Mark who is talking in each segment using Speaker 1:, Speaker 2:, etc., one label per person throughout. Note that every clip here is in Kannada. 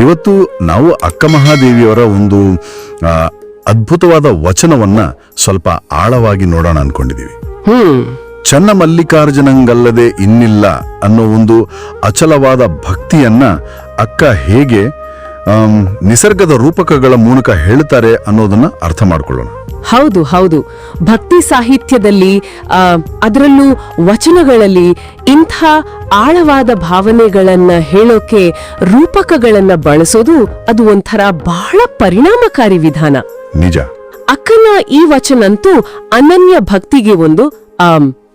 Speaker 1: ಇವತ್ತು ನಾವು ಅಕ್ಕ ಮಹಾದೇವಿಯವರ ಒಂದು ಅದ್ಭುತವಾದ ವಚನವನ್ನ ಸ್ವಲ್ಪ ಆಳವಾಗಿ ನೋಡೋಣ ಅನ್ಕೊಂಡಿದೀವಿ. ಚನ್ನ ಮಲ್ಲಿಕಾರ್ಜುನಂಗಲ್ಲದೆ ಇನ್ನಿಲ್ಲ ಅನ್ನೋ ಒಂದು ಅಚಲವಾದ ಭಕ್ತಿಯನ್ನ ಅಕ್ಕ ಹೇಗೆ ನಿಸರ್ಗದ ರೂಪಕಗಳ ಮೂಲಕ ಹೇಳ್ತಾರೆ ಅನ್ನೋದನ್ನ ಅರ್ಥ ಮಾಡ್ಕೊಳ್ಳೋಣ.
Speaker 2: ಹೌದು ಹೌದು. ಭಕ್ತಿ ಸಾಹಿತ್ಯದಲ್ಲಿ ಅದರಲ್ಲೂ ವಚನಗಳಲ್ಲಿ ಇಂಥ ಆಳವಾದ ಭಾವನೆಗಳನ್ನ ಹೇಳೋಕೆ ರೂಪಕಗಳನ್ನ ಬಳಸೋದು ಅದು ಒಂಥರ ಬಹಳ ಪರಿಣಾಮಕಾರಿ ವಿಧಾನ.
Speaker 1: ನಿಜ.
Speaker 2: ಅಕ್ಕನ ಈ ವಚನಂತೂ ಅನನ್ಯ ಭಕ್ತಿಗೆ ಒಂದು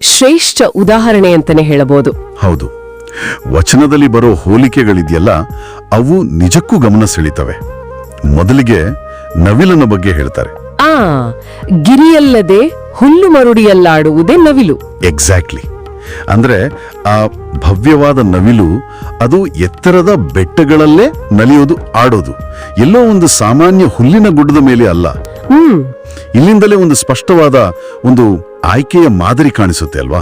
Speaker 2: ಶ್ರೇಷ್ಠ ಉದಾಹರಣೆ ಅಂತಾನೆ ಹೇಳಬಹುದು.
Speaker 1: ಹೌದು. ವಚನದಲ್ಲಿ ಬರೋ ಹೋಲಿಕೆಗಳಿದೆಯಲ್ಲ ಅವು ನಿಜಕ್ಕೂ ಗಮನ ಸೆಳೀತವೆ. ಮೊದಲಿಗೆ ನವಿಲನ ಬಗ್ಗೆ ಹೇಳ್ತಾರೆ.
Speaker 2: ಆ ಗಿರಿಯಲ್ಲದೆ ಹುಲ್ಲು ಮರುಡಿಯಲ್ಲಾಡುವುದೇ ನವಿಲು.
Speaker 1: ಎಕ್ಸಾಕ್ಟ್ಲಿ ಅಂದ್ರೆ ಆ ಭವ್ಯವಾದ ನವಿಲು ಅದು ಎತ್ತರದ ಬೆಟ್ಟಗಳಲ್ಲೇ ನಲಿಯೋದು ಆಡೋದು. ಎಲ್ಲೋ ಒಂದು ಸಾಮಾನ್ಯ ಹುಲ್ಲಿನ ಗುಡ್ಡದ ಮೇಲೆ ಅಲ್ಲ.
Speaker 2: ಹ್ಮ್.
Speaker 1: ಇಲ್ಲಿಂದಲೇ ಒಂದು ಸ್ಪಷ್ಟವಾದ ಒಂದು ಆಯ್ಕೆಯ ಮಾದರಿ ಕಾಣಿಸುತ್ತೆ ಅಲ್ವಾ?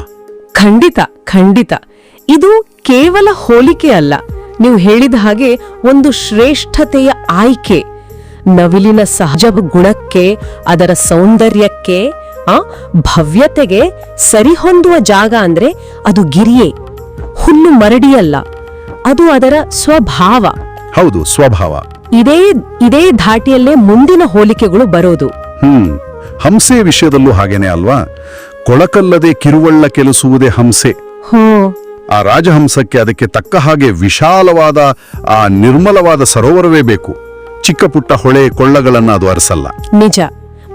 Speaker 2: ಖಂಡಿತ ಖಂಡಿತ. ಇದು ಕೇವಲ ಹೋಲಿಕೆ ಅಲ್ಲ. ನೀವು ಹೇಳಿದ ಹಾಗೆ ಒಂದು ಶ್ರೇಷ್ಠತೆಯ ಆಯ್ಕೆ. ನವಿಲಿನ ಸಹಜ ಗುಣಕ್ಕೆ ಅದರ ಸೌಂದರ್ಯಕ್ಕೆ ಆ ಭವ್ಯತೆಗೆ ಸರಿಹೊಂದುವ ಜಾಗ ಅಂದ್ರೆ ಅದು ಗಿರಿಯೇ ಹುಲ್ಲು ಮರಡಿಯಲ್ಲ ಅದು ಅದರ ಸ್ವಭಾವ.
Speaker 1: ಹೌದು ಸ್ವಭಾವ.
Speaker 2: ಇದೇ ಇದೇ ಧಾಟಿಯಲ್ಲೇ ಮುಂದಿನ ಹೋಲಿಕೆಗಳು ಬರೋದು.
Speaker 1: ಹ್ಮ್ ಹಂಸೆ ವಿಷಯದಲ್ಲೂ ಹಾಗೇನೆ ಅಲ್ವಾ? ಕೊಳಕಲ್ಲದೆ ಕಿರುವಳ್ಳ ಕೆಲಸುವುದೇ ಹಂಸೆ.
Speaker 2: ಹೋ
Speaker 1: ಆ ರಾಜಹಂಸಕ್ಕೆ ಅದಕ್ಕೆ ತಕ್ಕ ಹಾಗೆ ವಿಶಾಲವಾದ ಆ ನಿರ್ಮಲವಾದ ಸರೋವರವೇ ಬೇಕು. ಚಿಕ್ಕ ಪುಟ್ಟ ಹೊಳೆ ಕೊಳ್ಳಗಳನ್ನ ಅದು ಅರಸಲ್ಲ.
Speaker 2: ನಿಜ.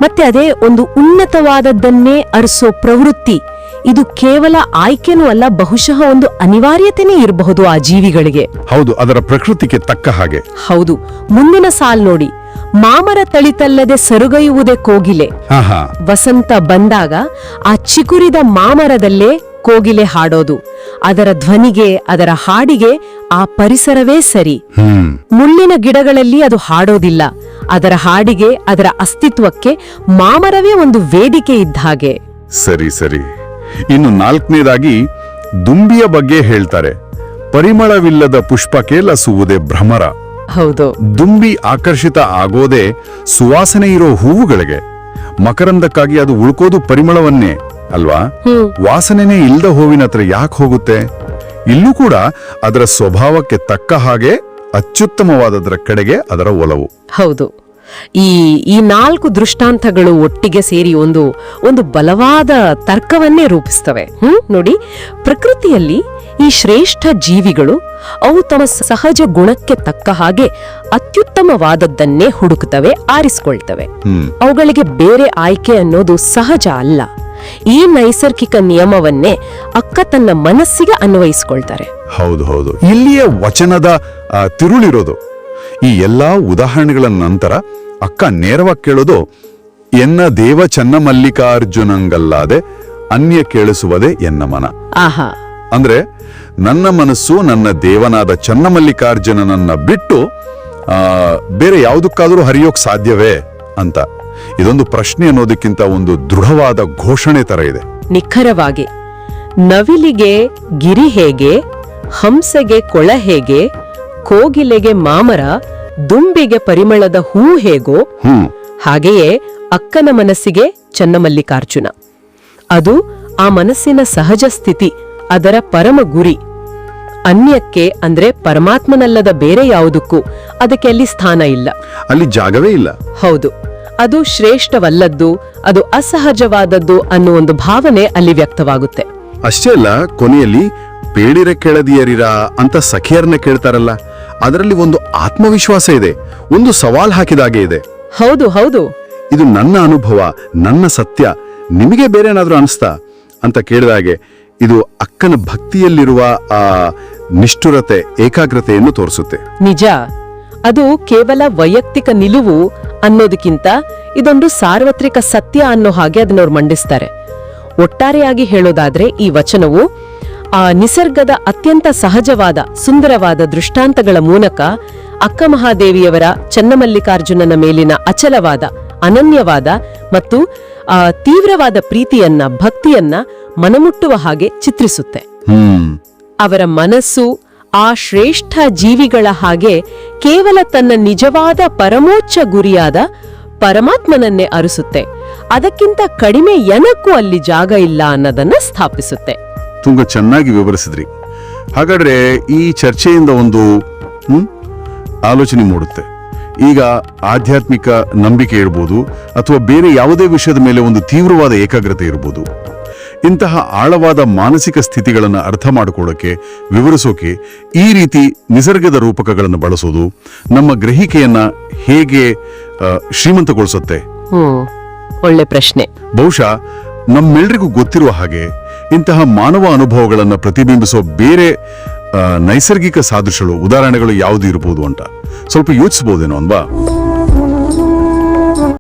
Speaker 2: ಮತ್ತೆ ಅದೇ ಒಂದು ಉನ್ನತವಾದದ್ದನ್ನೇ ಅರಸೋ ಪ್ರವೃತ್ತಿ. ಇದು ಕೇವಲ ಆಯ್ಕೆನೂ ಅಲ್ಲ ಬಹುಶಃ ಒಂದು ಅನಿವಾರ್ಯತೆನೇ ಇರಬಹುದು ಆ ಜೀವಿಗಳಿಗೆ.
Speaker 1: ಹೌದು ಅದರ ಪ್ರಕೃತಿಗೆ ತಕ್ಕ ಹಾಗೆ.
Speaker 2: ಹೌದು. ಮುಂದಿನ ಸಾಲ್ ನೋಡಿ. ಮಾಮರ ತಳಿತಲ್ಲದೆ ಸರುಗೈಯುವುದೇ ಕೋಗಿಲೆ. ವಸಂತ ಬಂದಾಗ ಆ ಚಿಕುರಿದ ಮಾಮರದಲ್ಲೇ ಕೋಗಿಲೆ ಹಾಡೋದು. ಅದರ ಧ್ವನಿಗೆ ಅದರ ಹಾಡಿಗೆ ಆ ಪರಿಸರವೇ ಸರಿ. ಮುಳ್ಳಿನ ಗಿಡಗಳಲ್ಲಿ ಅದು ಹಾಡೋದಿಲ್ಲ. ಅದರ ಹಾಡಿಗೆ ಅದರ ಅಸ್ತಿತ್ವಕ್ಕೆ ಮಾಮರವೇ ಒಂದು ವೇದಿಕೆ ಇದ್ದ ಹಾಗೆ.
Speaker 1: ಸರಿ ಸರಿ. ಇನ್ನು ನಾಲ್ಕನೇದಾಗಿ ದುಂಬಿಯ ಬಗ್ಗೆ ಹೇಳ್ತಾರೆ. ಪರಿಮಳವಿಲ್ಲದ ಪುಷ್ಪಕ್ಕೆ ಲಸುವುದೇ ಭ್ರಮರ.
Speaker 2: ಹೌದು.
Speaker 1: ದುಂಬಿ ಆಕರ್ಷಿತ ಆಗೋದೇ ಸುವಾಸನೆ ಇರೋ ಹೂವುಗಳಿಗೆ. ಮಕರಂದಕ್ಕಾಗಿ ಅದು ಉಳ್ಕೋದು ಪರಿಮಳವನ್ನೇ. ಅಲ್ವಾ? ವಾಸನೆನೆ ಇಲ್ದ ಹೂವಿನ ಹತ್ರ ಯಾಕೆ ಹೋಗುತ್ತೆ? ಇಲ್ಲೂ ಕೂಡ ಅದರ ಸ್ವಭಾವಕ್ಕೆ ತಕ್ಕ ಹಾಗೆ ಅತ್ಯುತ್ತಮವಾದದರ ಕಡೆಗೆ ಅದರ ಒಲವು.
Speaker 2: ಹೌದು. ಈ ಈ ನಾಲ್ಕು ದೃಷ್ಟಾಂತಗಳು ಒಟ್ಟಿಗೆ ಸೇರಿ ಒಂದು ಒಂದು ಬಲವಾದ ತರ್ಕವನ್ನೇ ರೂಪಿಸ್ತವೆ. ಹ್ಮ್? ನೋಡಿ ಪ್ರಕೃತಿಯಲ್ಲಿ ಈ ಶ್ರೇಷ್ಠ ಜೀವಿಗಳು ಅವು ತಮ್ಮ ಸಹಜ ಗುಣಕ್ಕೆ ತಕ್ಕ ಹಾಗೆ ಅತ್ಯುತ್ತಮವಾದದ್ದನ್ನೇ ಹುಡುಕುತ್ತವೆ ಆರಿಸಿಕೊಳ್ತವೆ. ಅವುಗಳಿಗೆ ಬೇರೆ ಆಯ್ಕೆ ಅನ್ನೋದು ಸಹಜ ಅಲ್ಲ. ಈ ನೈಸರ್ಗಿಕ ನಿಯಮವನ್ನೇ ಅಕ್ಕ ತನ್ನ ಮನಸ್ಸಿಗೆ ಅನ್ವಯಿಸ್ಕೊಳ್ತಾರೆ.
Speaker 1: ಹೌದು ಹೌದು. ಇಲ್ಲಿಯ ವಚನದ ತಿರುಳಿರೋದು. ಈ ಎಲ್ಲಾ ಉದಾಹರಣೆಗಳ ನಂತರ ಅಕ್ಕ ನೇರವಾಗಿ ಕೇಳೋದು ಎನ್ನ ದೇವ ಚನ್ನ ಮಲ್ಲಿಕಾರ್ಜುನಂಗಲ್ಲಾದೆ ಅನ್ಯ ಕೇಳಿಸುವುದೇ ಎನ್ನ ಮನ.
Speaker 2: ಆಹಾ.
Speaker 1: ಅಂದ್ರೆ ನನ್ನ ಮನಸ್ಸು ನನ್ನ ದೇವನಾದ ಚನ್ನಮಲ್ಲಿಕಾರ್ಜುನನನ್ನ ಬಿಟ್ಟು ಆ, ಬೇರೆ ಯಾವುದಕ್ಕಾದರೂ ಹರಿಯೋಕ್ ಸಾಧ್ಯವೇ ಅಂತ. ಇದೊಂದು ಪ್ರಶ್ನೆ ಅನ್ನೋದಕ್ಕಿಂತ ಒಂದು ದೃಢವಾದ ಘೋಷಣೆ ತರ ಇದೆ.
Speaker 2: ನಿಖರವಾಗಿ ನವಿಲಿಗೆ ಗಿರಿ ಹೇಗೆ ಹಂಸೆಗೆ ಕೊಳ ಹೇಗೆ ಕೋಗಿಲೆಗೆ ಮಾಮರ ದುಂಬಿಗೆ ಪರಿಮಳದ ಹೂ ಹೇಗೋ ಹಾಗೆಯೇ ಅಕ್ಕನ ಮನಸ್ಸಿಗೆ ಚನ್ನಮಲ್ಲಿಕಾರ್ಜುನ. ಅದು ಆ ಮನಸ್ಸಿನ ಸಹಜ ಸ್ಥಿತಿ ಅದರ ಪರಮ ಗುರಿ. ಅನ್ಯಕ್ಕೆ ಅಂದ್ರೆ ಪರಮಾತ್ಮನಲ್ಲದ ಬೇರೆ ಯಾವುದಕ್ಕೂ ಅದಕ್ಕೆ ಅಲ್ಲಿ ಸ್ಥಾನ ಇಲ್ಲ.
Speaker 1: ಅಲ್ಲಿ ಜಾಗವೇ ಇಲ್ಲ.
Speaker 2: ಹೌದು. ಅದು ಶ್ರೇಷ್ಠವಲ್ಲದ್ದು ಅದು ಅಸಹಜವಾದದ್ದು ಅನ್ನೋ ಒಂದು ಭಾವನೆ ಅಲ್ಲಿ ವ್ಯಕ್ತವಾಗುತ್ತೆ.
Speaker 1: ಅಷ್ಟೇ ಅಲ್ಲ ಕೊನೆಯಲ್ಲಿ ಬೇಡಿರ ಕೆಳದಿಯರಿರ ಅಂತ ಸಖಿಯರ್ನ ಕೇಳ್ತಾರಲ್ಲ ಅದರಲ್ಲಿ ಒಂದು ಆತ್ಮವಿಶ್ವಾಸ ಇದೆ ಒಂದು ಸವಾಲ್ ಹಾಕಿದಾಗೆ ಇದೆ.
Speaker 2: ಹೌದು ಹೌದು.
Speaker 1: ಇದು ನನ್ನ ಅನುಭವ ನನ್ನ ಸತ್ಯ ನಿಮಗೆ ಬೇರೆ ಏನಾದ್ರೂ ಅನಿಸ್ತಾ? ಅಂತ ಕೇಳಿದಾಗೆ ಇದು ಅಕ್ಕನ ಭಕ್ತಿಯಲ್ಲಿರುವ ಆ ನಿಷ್ಠುರತೆ ಏಕಾಗ್ರತೆಯನ್ನು ತೋರಿಸುತ್ತೆ.
Speaker 2: ನಿಜ. ಅದು ಕೇವಲ ವೈಯಕ್ತಿಕ ನಿಲುವು ಅನ್ನೋದಕ್ಕಿಂತ ಇದೊಂದು ಸಾರ್ವತ್ರಿಕ ಸತ್ಯ ಅನ್ನೋ ಹಾಗೆ ಅದನ್ನವ್ರು ಮಂಡಿಸ್ತಾರೆ. ಒಟ್ಟಾರೆಯಾಗಿ ಹೇಳೋದಾದ್ರೆ ಈ ವಚನವು ಆ ನಿಸರ್ಗದ ಅತ್ಯಂತ ಸಹಜವಾದ ಸುಂದರವಾದ ದೃಷ್ಟಾಂತಗಳ ಮೂಲಕ ಅಕ್ಕ ಮಹಾದೇವಿಯವರ ಚನ್ನಮಲ್ಲಿಕಾರ್ಜುನನ ಮೇಲಿನ ಅಚಲವಾದ ಅನನ್ಯವಾದ ಮತ್ತು ಆ ತೀವ್ರವಾದ ಪ್ರೀತಿಯನ್ನ ಭಕ್ತಿಯನ್ನ ಮನಮುಟ್ಟುವ ಹಾಗೆ ಚಿತ್ರಿಸುತ್ತೆ. ಅವರ ಮನಸ್ಸು ಆ ಶ್ರೇಷ್ಠ ಜೀವಿಗಳ ಹಾಗೆ ಕೇವಲ ತನ್ನ ನಿಜವಾದ ಪರಮೋಚ್ಚ ಗುರಿಯಾದ ಪರಮಾತ್ಮನನ್ನೇ ಅರಿಸುತ್ತೆ. ಅದಕ್ಕಿಂತ ಕಡಿಮೆ ಏನಕ್ಕೂ ಅಲ್ಲಿ ಜಾಗ ಇಲ್ಲ ಅನ್ನೋದನ್ನ ಸ್ಥಾಪಿಸುತ್ತೆ.
Speaker 1: ತುಂಬಾ ಚೆನ್ನಾಗಿ ವಿವರಿಸಿದ್ರಿ. ಹಾಗಾದ್ರೆ ಈ ಚರ್ಚೆಯಿಂದ ಒಂದು ಆಲೋಚನೆ ಮೂಡುತ್ತೆ. ಈಗ ಆಧ್ಯಾತ್ಮಿಕ ನಂಬಿಕೆ ಇರ್ಬೋದು, ಅಥವಾ ಬೇರೆ ಯಾವುದೇ ವಿಷಯದ ಮೇಲೆ ಒಂದು ತೀವ್ರವಾದ ಏಕಾಗ್ರತೆ ಇರ್ಬೋದು. ಇಂತಹ ಆಳವಾದ ಮಾನಸಿಕ ಸ್ಥಿತಿಗಳನ್ನು ಅರ್ಥ ಮಾಡಿಕೊಳ್ಳೋಕೆ ವಿವರಿಸೋಕೆ ಈ ರೀತಿ ನಿಸರ್ಗದ ರೂಪಕಗಳನ್ನು ಬಳಸೋದು ನಮ್ಮ ಗ್ರಹಿಕೆಯನ್ನ ಹೇಗೆ ಶ್ರೀಮಂತಗೊಳಿಸುತ್ತೆ?
Speaker 2: ಒಳ್ಳೆ ಪ್ರಶ್ನೆ.
Speaker 1: ಬಹುಶಃ ನಮ್ಮೆಲ್ರಿಗೂ ಗೊತ್ತಿರುವ ಹಾಗೆ ಇಂತಹ ಮಾನವ ಅನುಭವಗಳನ್ನು ಪ್ರತಿಬಿಂಬಿಸೋ ಬೇರೆ ನೈಸರ್ಗಿಕ ಸಾದೃಶ್ಯಗಳು ಉದಾಹರಣೆಗಳು ಯಾವುದು ಇರಬಹುದು ಅಂತ. ಸ್ವಲ್ಪ ಯೋಚಿಸಬಹುದೇನೋ ಅಲ್ವಾ